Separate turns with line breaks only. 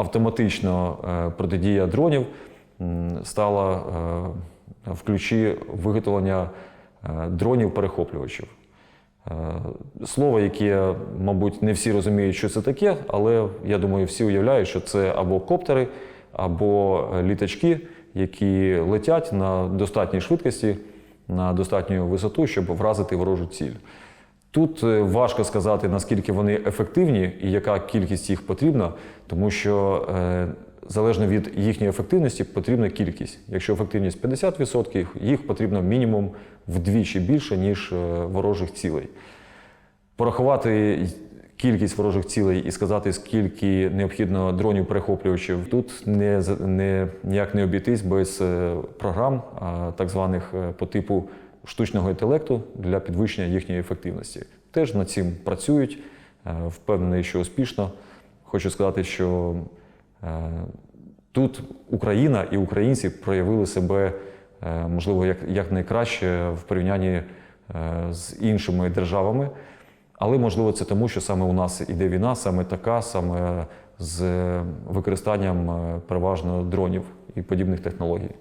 автоматично е, протидія дронів стала е, в ключі виготовлення е, дронів-перехоплювачів. Слово, яке, мабуть, не всі розуміють, що це таке, але я думаю, всі уявляють, що це або коптери, або літачки, які летять на достатній швидкості, на достатню висоту, щоб вразити ворожу ціль. Тут е, важко сказати, наскільки вони ефективні і яка кількість їх потрібна, тому що е, залежно від їхньої ефективності потрібна кількість. Якщо ефективність 50%, їх потрібно мінімум вдвічі більше, ніж е, ворожих цілей. Порахувати кількість ворожих цілей і сказати, скільки необхідно дронів перехоплювачів, тут не, не, ніяк не обійтись без програм, так званих по типу штучного інтелекту для підвищення їхньої ефективності. Теж над цим працюють, е, впевнений, що успішно. Хочу сказати, що е, тут Україна і українці проявили себе е, можливо як, найкраще в порівнянні з іншими державами. Але можливо це тому, що саме у нас іде війна, саме така, саме з використанням переважно дронів і подібних технологій.